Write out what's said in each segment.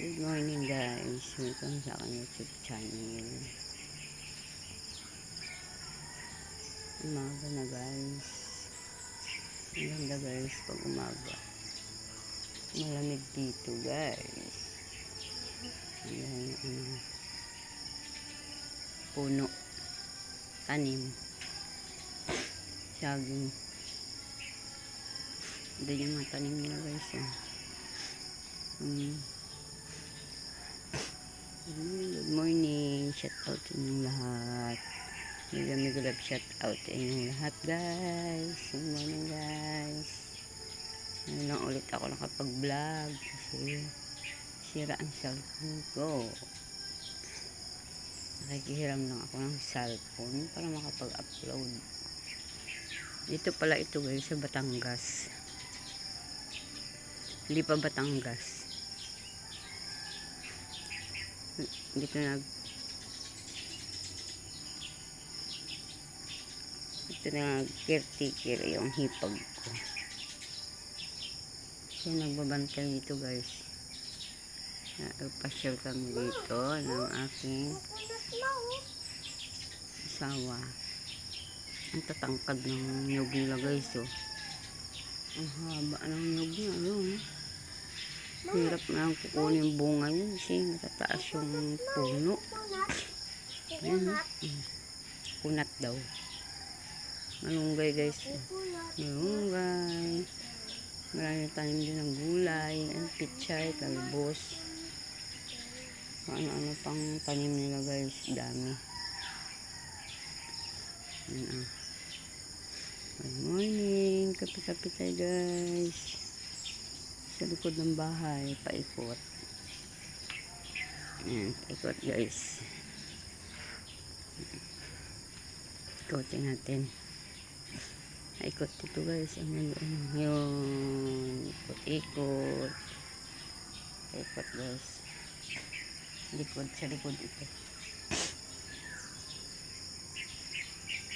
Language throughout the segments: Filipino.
Good morning guys. Welcome sa aking YouTube channel. Umaga na guys. Ang guys pag umaga. Malamig dito guys. Ayan ano. Puno. Tanim. Saging. Doon yung mga tanim nila guys. Oh. Mm. Good morning. Shout out sa inyong lahat. Mega mega love shout out sa inyong lahat guys. Good morning guys. Ngayon lang ulit ako nakapag-vlog kasi sira ang cellphone ko. Nakikihiram lang ako ng cellphone para makapag-upload. Dito pala ito guys sa Batangas. Hindi pa Batangas. Dito nag dito nag caretaker yung hipag ko. So nagbabantay dito guys. Nagpasyal kami dito ng aking asawa. Ang tatangkad ng nyug nila guys oh. Ang haba ng nyug niya ayun Hirap na lang kukunin yung bunga yun kasi matataas yung puno. Ayan. Kunat daw. Malunggay guys. Malunggay. Maraming tanim din ng gulay. Ang pichay, kalbos. Ano-ano pang tanim nila guys. Dami. Yan ah. Good morning. Kapi-kapi tayo guys sa likod ng bahay, paikot. Ayan, paikot guys. Ikotin natin. Paikot dito guys. Ayan, yun. Ikot, ikot. Paikot guys. Likod, sa likod ito.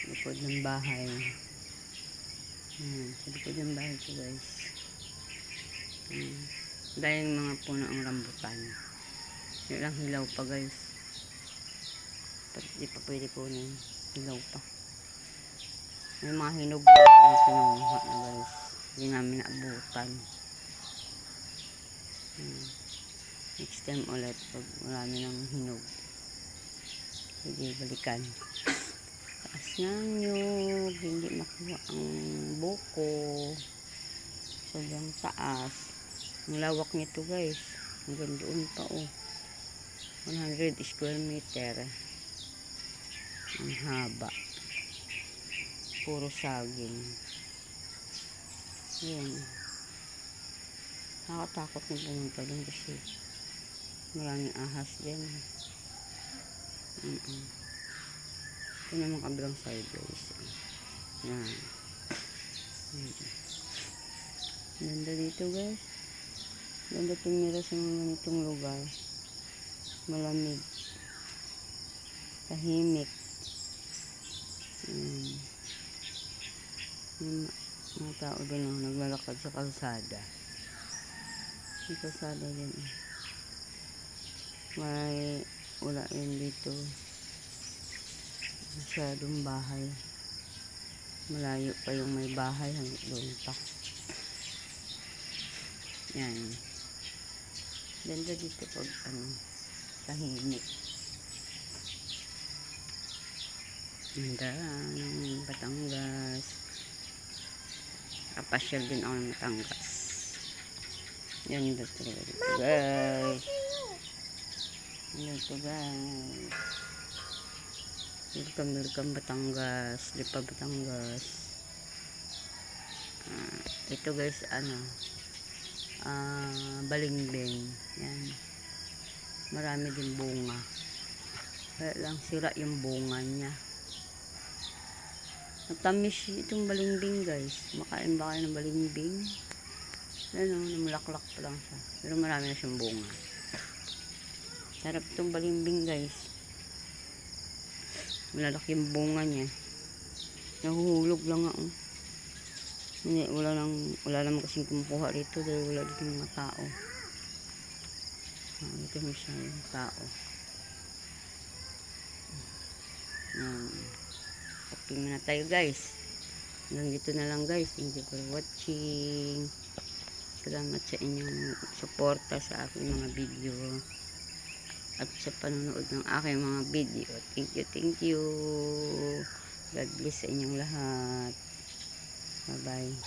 Likod ng bahay. Ayan, sa likod ng bahay ito guys. Hmm. Dahil mga puno ang rambutan. Yun lang hilaw pa guys. Pati di pa pwede kunin. Hilaw pa. May mga hinog na yung pinuha na guys. Hindi namin naabutan. Hmm. Next time ulit pag marami ng hinog. Sige, balikan. Taas ng. Hindi makuha ang buko. Sobrang taas. Ang lawak nito guys. Hanggang doon pa oh. 100 square meter. Ang haba. Puro saging. Yan. Nakatakot na pumunta doon kasi maraming ahas din. Mm -mm. Ito naman kabilang side guys. Yan. Mm -mm. Ganda dito guys. Ganda tumira sa mga ganitong lugar. Malamig. Tahimik. Hmm. Yung mga tao din oh, naglalakad sa kalsada. May kalsada din. eh. May wala yun dito. Masyadong bahay. Malayo pa yung may bahay hanggang doon pa. Yan. Ganda dito pag ano, tahimik. Ganda ng Batangas. Kapasyal din ako ng Batangas. Ganda talaga dito guys. Ganda guys. Welcome, welcome Batangas. Lipa Batangas. Ah, ito guys, ano, ah, balingbing. Yan. Marami din bunga. Kaya lang sira yung bunga niya. Matamis itong balimbing guys. Makain ba kayo ng balimbing? Ano, namulaklak pa lang siya. Pero marami na siyang bunga. Sarap itong balimbing guys. Malalaki yung bunga niya. Nahuhulog lang ako. Hindi, wala nang, wala naman kasing kumukuha rito dahil wala dito mga tao. Ah, ito mo siya yung tao. Yan. Okay muna tayo guys. Hanggang dito na lang guys. Thank you for watching. Salamat sa inyong suporta sa aking mga video. At sa panonood ng aking mga video. Thank you, thank you. God bless sa inyong lahat. Bye-bye.